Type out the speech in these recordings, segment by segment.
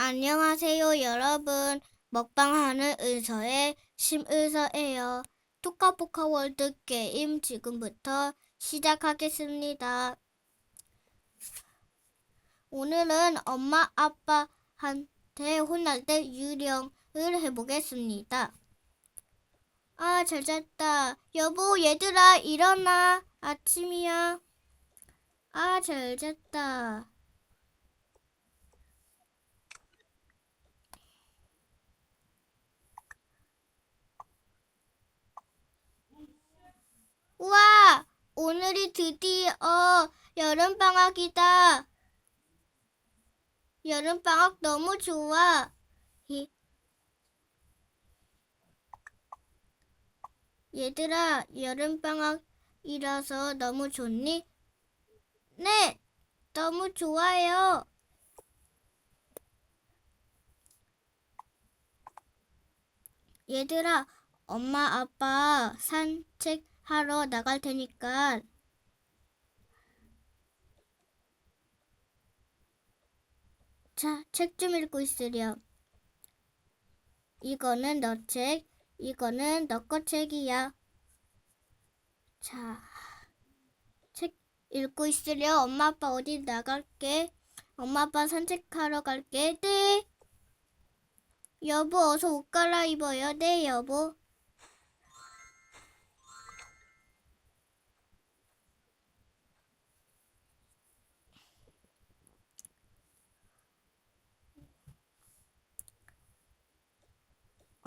안녕하세요, 여러분. 먹방하는 의서의 심의서예요. 토카포카 월드 게임 지금부터 시작하겠습니다. 오늘은 엄마 아빠한테 혼날 때 유령을 해보겠습니다. 아, 잘 잤다. 여보, 얘들아, 일어나. 아침이야. 아, 잘 잤다. 우와! 오늘이 드디어 여름방학이다. 여름방학 너무 좋아. 이- 얘들아, 여름방학이라서 너무 좋니? 네, 너무 좋아요. 얘들아, 엄마, 아빠 산책 하러 나갈 테니까 자, 책 좀 읽고 있으렴. 이거는 너 책, 이거는 너거 책이야. 자, 책 읽고 있으렴. 엄마, 아빠 어디 나갈게. 엄마, 아빠 산책하러 갈게. 네. 여보, 어서 옷 갈아입어요. 네, 여보.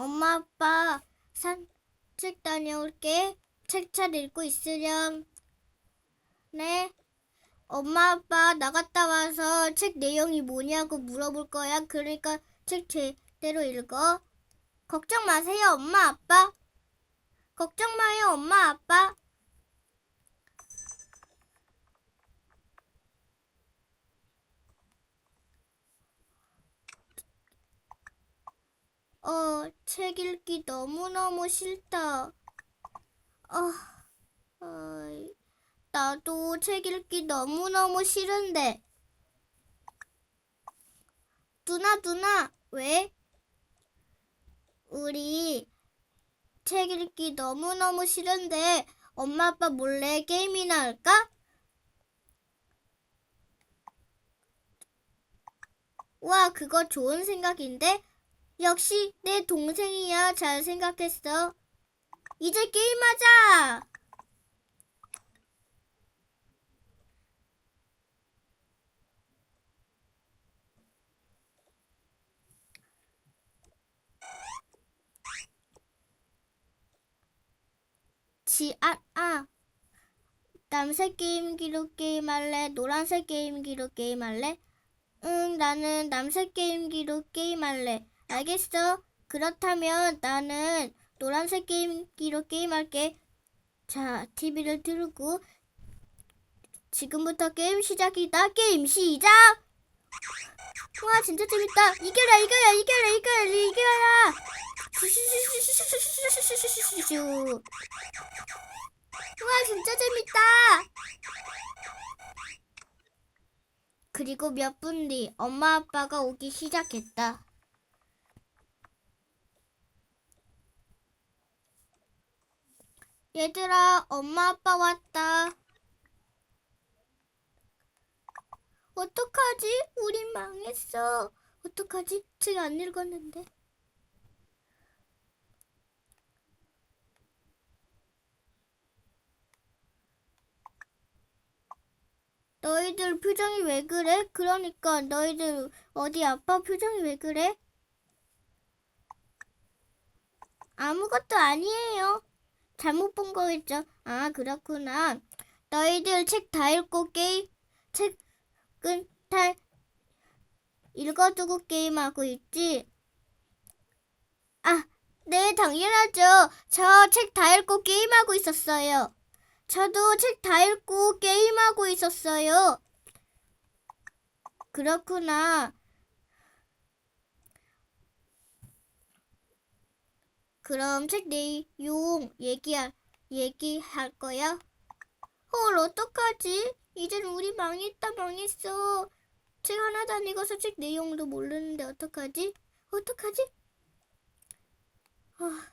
엄마, 아빠 산책 다녀올게. 책 잘 읽고 있으렴. 네. 엄마, 아빠 나갔다 와서 책 내용이 뭐냐고 물어볼 거야. 그러니까 책 제대로 읽어. 걱정 마세요, 엄마, 아빠. 걱정 마요, 엄마, 아빠. 어, 책 읽기 너무너무 싫다. 어, 어이, 나도 책 읽기 너무너무 싫은데. 누나, 누나, 왜? 우리 책 읽기 너무너무 싫은데 엄마 아빠 몰래 게임이나 할까? 와, 그거 좋은 생각인데? 역시 내 동생이야. 잘 생각했어. 이제 게임하자. 지, 아, 아. 남색 게임기로 게임할래? 노란색 게임기로 게임할래? 응, 나는 남색 게임기로 게임할래. 알겠어. 그렇다면 나는 노란색 게임기로 게임할게. 자, TV를 틀고 지금부터 게임 시작이다. 게임 시작! 와, 진짜 재밌다. 이겨라, 이겨라, 이겨라, 이겨라, 이겨라! 와, 진짜 재밌다! 그리고 몇 분 뒤 엄마 아빠가 오기 시작했다. 얘들아, 엄마 아빠 왔다. 어떡하지? 우린 망했어. 어떡하지? 책 안 읽었는데. 너희들 표정이 왜 그래? 그러니까 너희들 어디 아빠 표정이 왜 그래? 아무것도 아니에요. 잘못 본 거겠죠? 아, 그렇구나. 너희들 책 다 읽고 게임, 책은 다 읽어두고 게임하고 있지? 아, 네, 당연하죠. 저 책 다 읽고 게임하고 있었어요. 저도 책 다 읽고 게임하고 있었어요. 그렇구나. 그럼 책 내용 얘기할, 얘기할 거야? 헐, 어떡하지? 이젠 우리 망했다, 망했어. 책 하나도 안 읽어서 책 내용도 모르는데 어떡하지? 어떡하지? 아,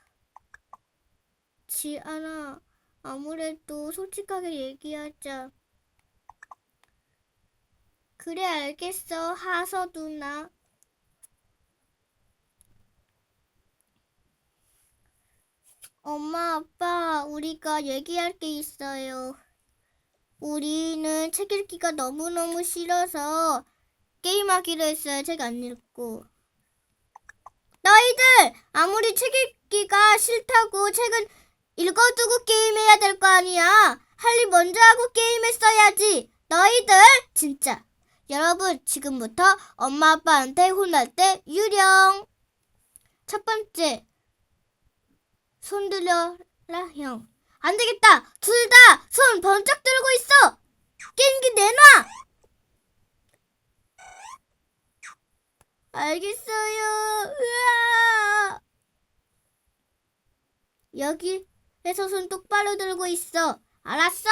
지안아, 아무래도 솔직하게 얘기하자. 그래, 알겠어, 하서 누나. 엄마, 아빠, 우리가 얘기할 게 있어요. 우리는 책 읽기가 너무너무 싫어서 게임하기로 했어요. 책 안 읽고. 너희들! 아무리 책 읽기가 싫다고 책은 읽어두고 게임해야 될 거 아니야. 할 일 먼저 하고 게임했어야지. 너희들! 진짜. 여러분, 지금부터 엄마 아빠한테 혼날 때 유령. 첫 번째. 손 들려라, 형. 안 되겠다. 둘 다 손 번쩍 들고 있어. 게임기 내놔. 알겠어요. 으아. 여기에서 손 똑바로 들고 있어. 알았어?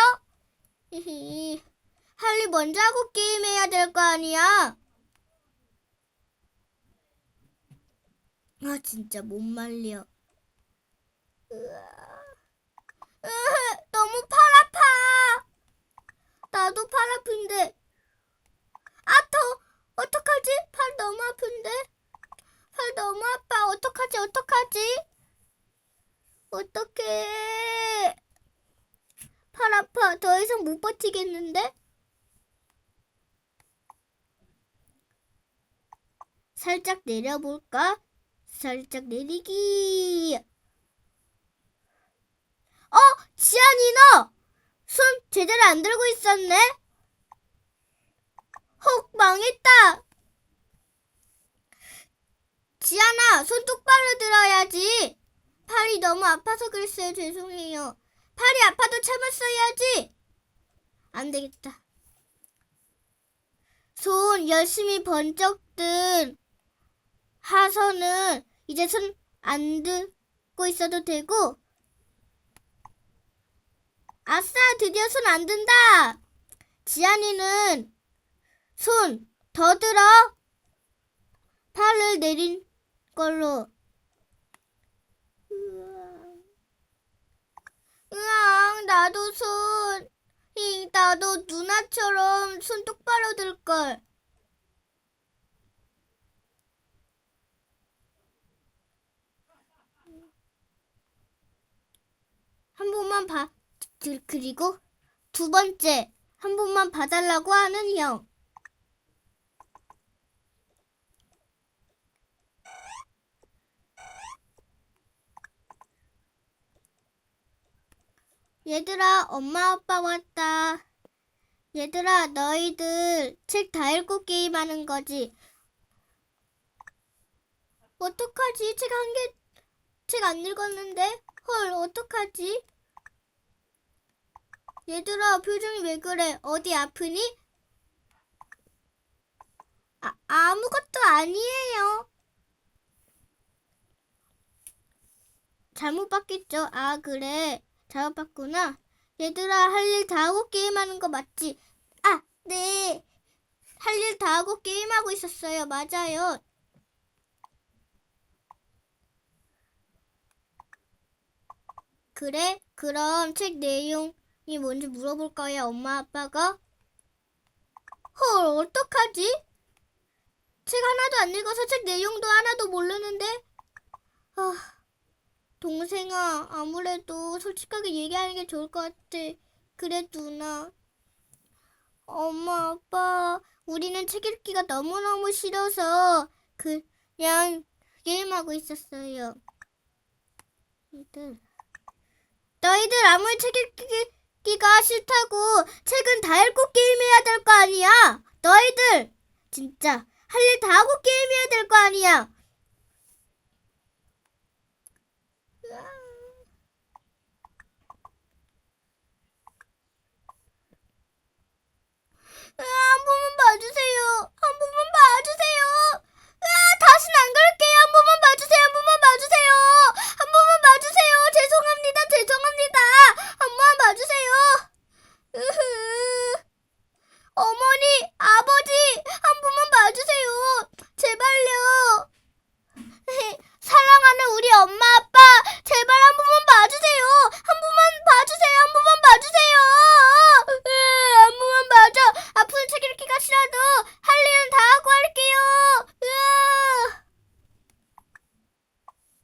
히히. 할 일 먼저 하고 게임해야 될 거 아니야. 아 진짜 못 말려. 으흐, 너무 팔 아파. 나도 팔 아픈데. 아, 더, 어떡하지? 팔 너무 아픈데. 팔 너무 아파. 어떡하지? 어떡하지? 어떡해. 팔 아파. 더 이상 못 버티겠는데? 살짝 내려볼까? 살짝 내리기. 어, 지안이 너! 손 제대로 안 들고 있었네? 혹, 망했다! 지안아, 손 똑바로 들어야지! 팔이 너무 아파서 그랬어요. 죄송해요. 팔이 아파도 참았어야지! 안 되겠다. 손 열심히 번쩍 든 하선은 이제 손 안 들고 있어도 되고, 아싸, 드디어 손 안 든다. 지안이는 손 더 들어. 팔을 내린 걸로. 으앙, 나도 손. 잉, 나도 누나처럼 손 똑바로 들 걸. 한 번만 봐. 그- 그리고 두 번째, 한 번만 봐달라고 하는 형. 얘들아, 엄마 아빠 왔다. 얘들아, 너희들 책 다 읽고 게임하는 거지. 어떡하지? 책 한 개, 책 안 읽었는데? 헐, 어떡하지? 얘들아, 표정이 왜 그래? 어디 아프니? 아, 아무것도 아니에요. 잘못 봤겠죠? 아, 그래. 잘못 봤구나. 얘들아, 할 일 다 하고 게임하는 거 맞지? 아, 네. 할 일 다 하고 게임하고 있었어요. 맞아요. 그래? 그럼 책 내용 이 뭔지 물어볼 거야, 엄마 아빠가? 헐, 어떡하지? 책 하나도 안 읽어서 책 내용도 하나도 모르는데? 아, 동생아, 아무래도 솔직하게 얘기하는 게 좋을 것 같아. 그래, 누나. 엄마, 아빠, 우리는 책 읽기가 너무너무 싫어서 그냥 게임하고 있었어요. 너희들. 너희들 아무리 책 읽기 가 싫다고 책은 다 읽고 게임해야 될 거 아니야. 너희들 진짜 할 일 다 하고 게임해야 될 거 아니야. 아, 한 번만 봐주세요. 한 번만 봐주세요. 아, 다신 안 그럴게요. 한 번만 봐주세요. 한 번만 봐주세요. 한 번만 봐주세요. 죄송합니다. 죄송합니다. 한 번만 봐주세요. 으흐. 어머니, 아버지, 한 번만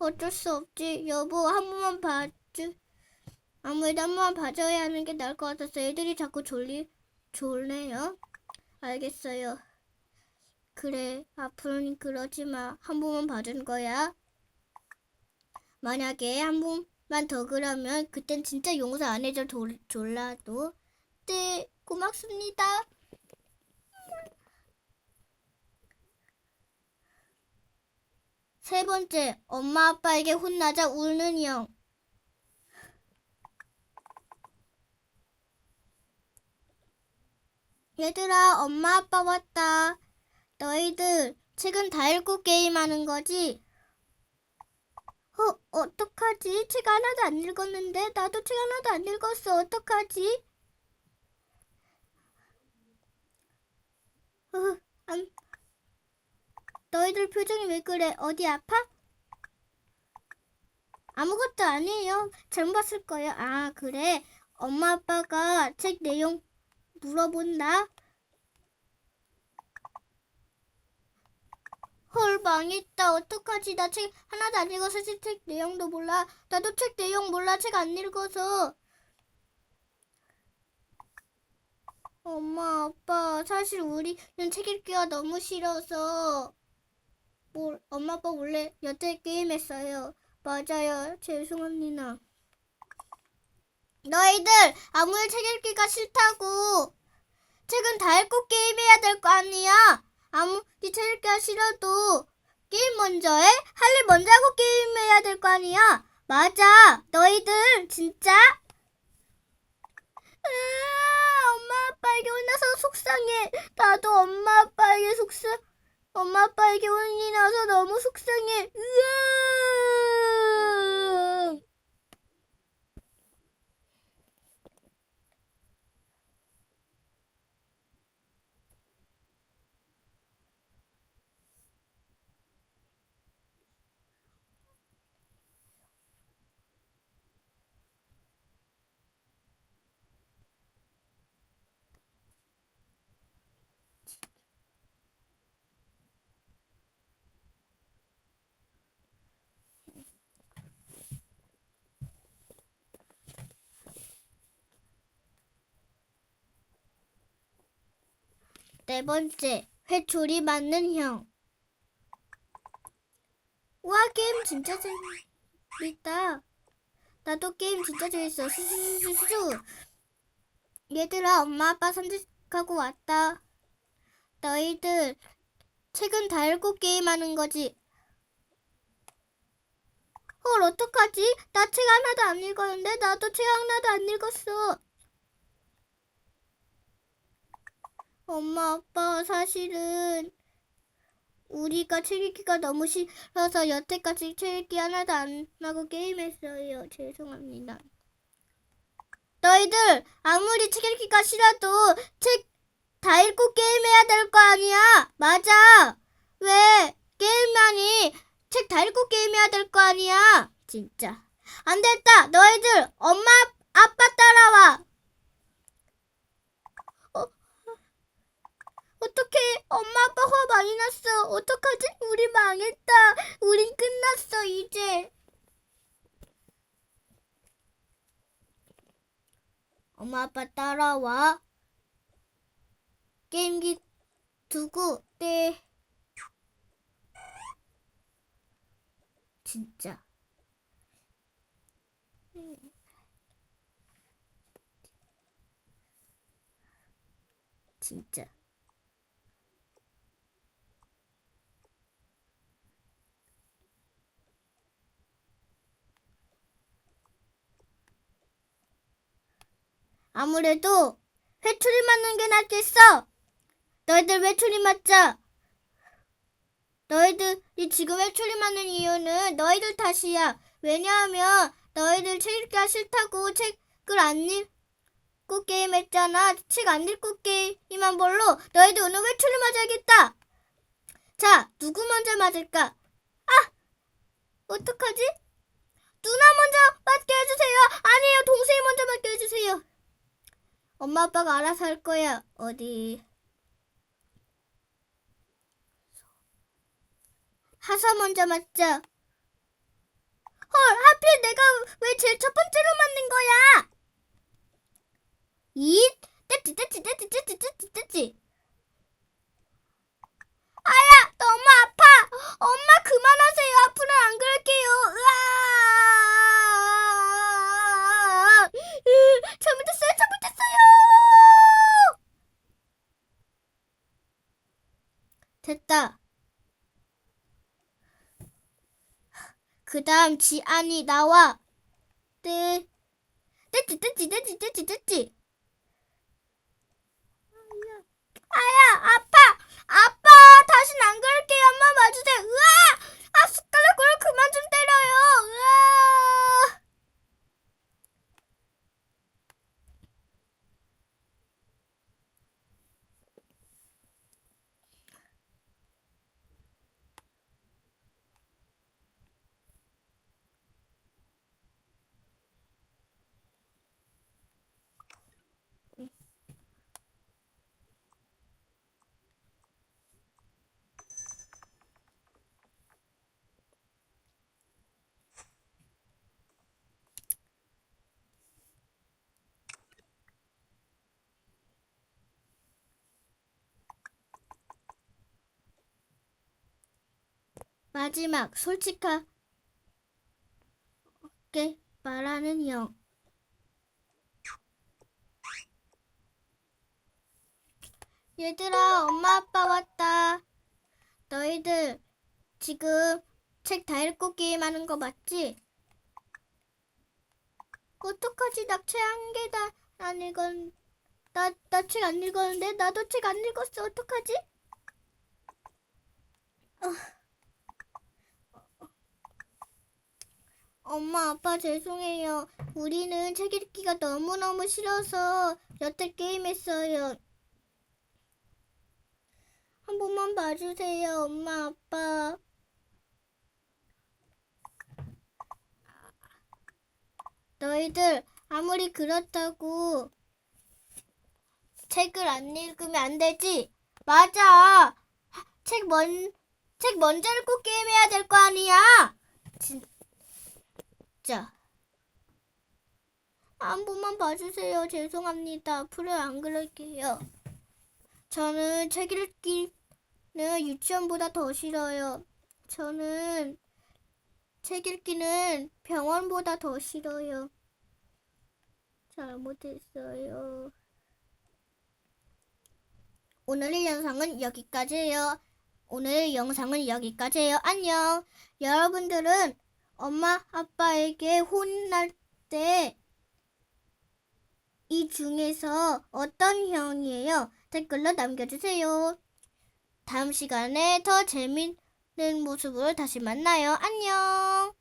어쩔 수 없지. 여보, 한 번만 봐줘. 아무래도 한 번만 봐줘야 하는 게 나을 것 같아서 애들이 자꾸 졸리, 졸래요? 알겠어요. 그래, 앞으로는 그러지 마. 한 번만 봐준 거야. 만약에 한 번만 더 그러면 그땐 진짜 용서 안 해줘 졸, 졸라도. 네, 고맙습니다. 세 번째, 엄마 아빠에게 혼나자 우는 형. 얘들아, 엄마 아빠 왔다. 너희들 책은 다 읽고 게임하는 거지? 어, 어떡하지? 책 하나도 안 읽었는데? 나도 책 하나도 안 읽었어. 어떡하지? 어, 안... 너희들 표정이 왜 그래? 어디 아파? 아무것도 아니에요. 잘못 봤을 거예요. 아, 그래. 엄마 아빠가 책 내용 물어본다. 헐, 망했다. 어떡하지? 나 책 하나도 안 읽어서 책, 책 내용도 몰라. 나도 책 내용 몰라. 책 안 읽어서. 엄마, 아빠, 사실 우리는 책 읽기가 너무 싫어서 뭘, 엄마, 아빠 몰래 여태 게임 했어요. 맞아요. 죄송합니다. 너희들 아무리 책 읽기가 싫다고 책은 다 읽고 게임해야 될 거 아니야. 아무리 책 읽기가 싫어도 게임 먼저 해? 할 일 먼저 하고 게임해야 될 거 아니야. 맞아. 너희들 진짜 으아, 엄마 아빠에게 혼나서 속상해. 나도 엄마 아빠에게 속상 엄마 아빠에게 혼이 나서 너무 속상해. 으아. 네 번째, 회초리 맞는 형. 와, 게임 진짜 재밌다. 나도 게임 진짜 재밌어. 수수수수수. 얘들아, 엄마 아빠 산책하고 왔다. 너희들 책은 다 읽고 게임하는 거지. 헐, 어떡하지? 나 책 하나도 안 읽었는데? 나도 책 하나도 안 읽었어. 엄마, 아빠, 사실은 우리가 책 읽기가 너무 싫어서 여태까지 책 읽기 하나도 안 하고 게임했어요. 죄송합니다. 너희들 아무리 책 읽기가 싫어도 책 다 읽고 게임해야 될 거 아니야? 맞아. 왜 게임만이 책 다 읽고 게임해야 될 거 아니야? 진짜. 안 됐다. 너희들 엄마 아빠 따라와. 어떡해. 엄마 아빠 화 많이 났어. 어떡하지? 우리 망했다. 우린 끝났어, 이제. 엄마 아빠 따라와. 게임기 두고 네. 진짜. 진짜. 아무래도 회초리 맞는 게 낫겠어. 너희들 회초리 맞자. 너희들이 지금 회초리 맞는 이유는 너희들 탓이야. 왜냐하면 너희들 책 읽기가 싫다고 책을 안 읽고 게임했잖아. 책 안 읽고 게임한 걸로 너희들 오늘 회초리 맞아야겠다. 자, 누구 먼저 맞을까? 아! 어떡하지? 누나 먼저 맞게 해주세요 동생이 먼저 맞게 해주세요. 엄마 아빠가 알아서 할 거야. 어디? 하서 먼저 맞자. 내가 왜 제일 첫 번째로 맞는 거야? 이 떼찌 떼찌 떼찌 떼찌 떼찌 떼찌 아야 너무 아파 엄마 그만하세요 앞으로 안 그럴게요 으아 으, 잘못했어요 잘못했어요 됐다. 그 다음 지안이 나와. 떼. 떼찌 떼찌 떼찌 떼찌 떼찌 아야 아파 아빠 다신 안 그럴게요. 엄마 봐주세요. 으아! 아 숟가락으로 그만 좀 때려요. 으아 마지막 솔직하게 말하는 형. 얘들아 엄마 아빠 왔다. 너희들 지금 책 다 읽고 게임 하는 거 맞지? 어떡하지? 나 책 한 개다 안 읽은 나 나 책 안 읽었는데 나도 책 안 읽었어. 어떡하지? 엄마, 아빠 죄송해요. 우리는 책 읽기가 너무너무 싫어서 여태 게임했어요. 한 번만 봐주세요, 엄마, 아빠. 너희들 아무리 그렇다고 책을 안 읽으면 안 되지? 맞아. 책 먼, 책 먼저 읽고 게임해야 될 거 아니야? 진, 진짜. 한 번만 봐주세요. 죄송합니다. 앞으로 안 그럴게요. 저는 책 읽기는 유치원보다 더 싫어요. 저는 책 읽기는 병원보다 더 싫어요. 잘못했어요. 오늘의 영상은 여기까지예요. 오늘의 영상은 여기까지예요. 안녕. 여러분들은 엄마 아빠에게 혼날 때 이 중에서 어떤 형이에요? 댓글로 남겨주세요. 다음 시간에 더 재밌는 모습으로 다시 만나요. 안녕.